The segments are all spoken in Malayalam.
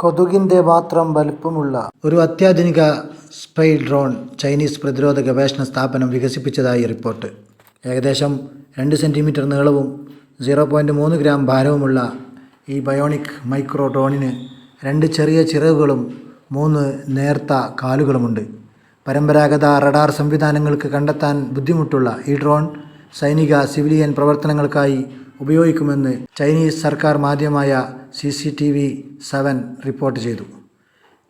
കൊതുകിന്റെ മാത്രം വലുപ്പമുള്ള ഒരു അത്യാധുനിക സ്പൈ ഡ്രോൺ ചൈനീസ് പ്രതിരോധ ഗവേഷണ സ്ഥാപനം വികസിപ്പിച്ചതായി റിപ്പോർട്ട്. ഏകദേശം രണ്ട് സെന്റിമീറ്റർ നീളവും സീറോ പോയിന്റ് മൂന്ന് ഗ്രാം ഭാരവുമുള്ള ഈ ബയോണിക് മൈക്രോ ഡ്രോണിന് രണ്ട് ചെറിയ ചിറകുകളും മൂന്ന് നേർത്ത കാലുകളുമുണ്ട്. പരമ്പരാഗത റഡാർ സംവിധാനങ്ങൾക്ക് കണ്ടെത്താൻ ബുദ്ധിമുട്ടുള്ള ഈ ഡ്രോൺ സൈനിക സിവിലിയൻ പ്രവർത്തനങ്ങൾക്കായി ഉപയോഗിക്കുമെന്ന് ചൈനീസ് സർക്കാർ മാധ്യമമായ C C T V seven report ചെയ്തു.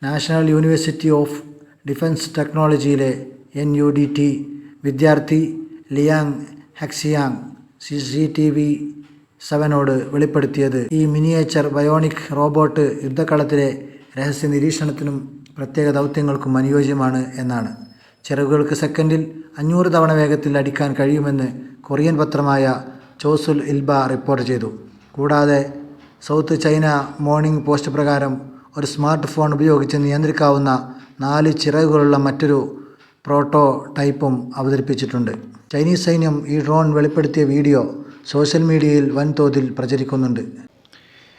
നാഷണൽ യൂണിവേഴ്സിറ്റി ഓഫ് ഡിഫൻസ് ടെക്നോളജിയിലെ എൻ യു ഡി ടി വിദ്യാർത്ഥി Liang Hexiang C C T V സെവനോട് വെളിപ്പെടുത്തിയത്. ഈ മിനിയേച്ചർ ബയോണിക് റോബോട്ട് യുദ്ധക്കളത്തിലെ രഹസ്യ നിരീക്ഷണത്തിനും പ്രത്യേക ദൗത്യങ്ങൾക്കും അനുയോജ്യമാണ് എന്നാണ്. ചിറകുകൾക്ക് സെക്കൻഡിൽ അഞ്ഞൂറ് തവണ വേഗത്തിൽ അടിക്കാൻ കഴിയുമെന്ന് കൊറിയൻ പത്രമായ ചോസുൽ ഇൽബ റിപ്പോർട്ട് ചെയ്തു. കൂടാതെ സൗത്ത് ചൈന മോർണിംഗ് പോസ്റ്റ് പ്രകാരം ഒരു സ്മാർട്ട് ഫോൺ ഉപയോഗിച്ച് നിയന്ത്രിക്കാവുന്ന നാല് ചിറകുകളുള്ള മറ്റൊരു പ്രോട്ടോ ടൈപ്പും അവതരിപ്പിച്ചിട്ടുണ്ട്. ചൈനീസ് സൈന്യം ഈ ഡ്രോൺ വെളിപ്പെടുത്തിയ വീഡിയോ സോഷ്യൽ മീഡിയയിൽ വൻതോതിൽ പ്രചരിക്കുന്നുണ്ട്.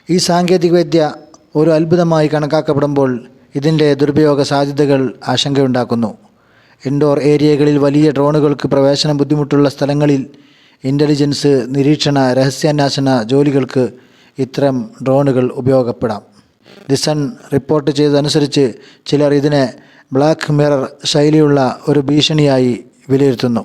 ഈ സാങ്കേതികവിദ്യ ഒരു അത്ഭുതമായി കണക്കാക്കപ്പെടുമ്പോൾ ഇതിന്റെ ദുരുപയോഗ സാധ്യതകൾ ആശങ്കയുണ്ടാക്കുന്നു. ഇൻഡോർ ഏരിയകളിൽ വലിയ ഡ്രോണുകൾക്ക് പ്രവേശനം ബുദ്ധിമുട്ടുള്ള സ്ഥലങ്ങളിൽ ഇന്റലിജൻസ് നിരീക്ഷണ രഹസ്യാന്വേഷണ ജോലികൾക്ക് ഇത്തരം ഡ്രോണുകൾ ഉപയോഗപ്പെടാം. ദി സൺ റിപ്പോർട്ട് ചെയ്തതനുസരിച്ച് ചിലർ ഇതിനെ ബ്ലാക്ക് മിറർ ശൈലിയുള്ള ഒരു ഭീഷണിയായി വിലയിരുത്തുന്നു.